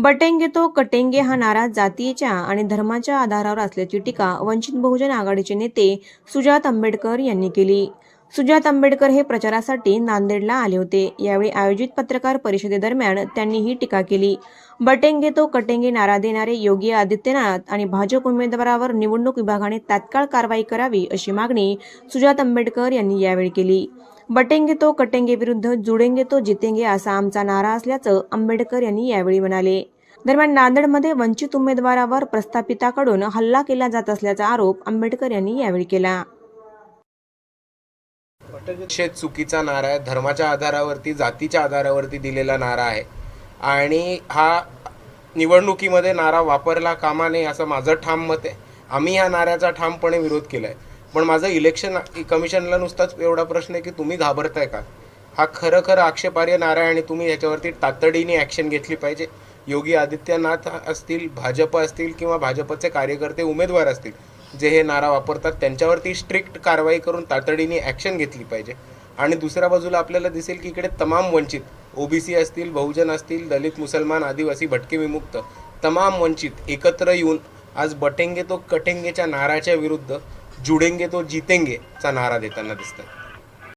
बटेंगे तो कटेंगे हा नारा जातीच्या आणि धर्माच्या आधारावर असल्याची टीका वंचित बहुजन आघाडीचे नेते सुजात आंबेडकर यांनी केली. सुजात आंबेडकर हे प्रचारासाठी नांदेडला आले होते. यावेळी आयोजित पत्रकार परिषदेदरम्यान त्यांनी ही टीका केली. बटेंगे तो कटेंगे नारा देणारे योगी आदित्यनाथ आणि भाजप उमेदवारावर निवडणूक विभागाने तात्काळ कारवाई करावी अशी मागणी सुजात आंबेडकर यांनी यावेळी केली. बटेंगे तो कटेंगे विरुद्ध जुडेंगे तो जितेंगे असा आमचा नारा असल्याचं आंबेडकर यांनी यावेळी म्हणाले. दरम्यान नांदेडमध्ये वंचित उमेदवारावर प्रस्थापिताकडून हल्ला केला जात असल्याचा आरोप आंबेडकर यांनी यावेळी केला. निषेध चुकीचा नारा आहे. धर्माच्या आधारावरती जातीच्या आधारावरती दिलेला नारा आहे. आणि हा निवडणुकीमध्ये नारा वापरला कामा नये असं माझं ठाम मत आहे. आम्ही ह्या नाऱ्याचा ठामपणे विरोध केला आहे पण माझं इलेक्शन कमिशनला नुसताच एवढा प्रश्न आहे की तुम्ही घाबरताय का? हा खरं खरं आक्षेपार्ह नारा आहे आणि तुम्ही याच्यावरती तातडीने ॲक्शन घेतली पाहिजे. योगी आदित्यनाथ असतील भाजप असतील किंवा भाजपचे कार्यकर्ते उमेदवार असतील जे हे नारा वापरतात त्यांच्यावरती स्ट्रिक्ट कारवाई करून तातडीने ॲक्शन घेतली पाहिजे. आणि दुसऱ्या बाजूला आपल्याला दिसेल की इकडे तमाम वंचित ओबीसी असतील बहुजन असतील दलित मुसलमान आदिवासी भटके विमुक्त तमाम वंचित एकत्र येऊन आज बटेंगे तो कटेंगेच्या नाराच्या विरुद्ध जुडेंगे तो जितेंगे चा नारा देताना दिसतात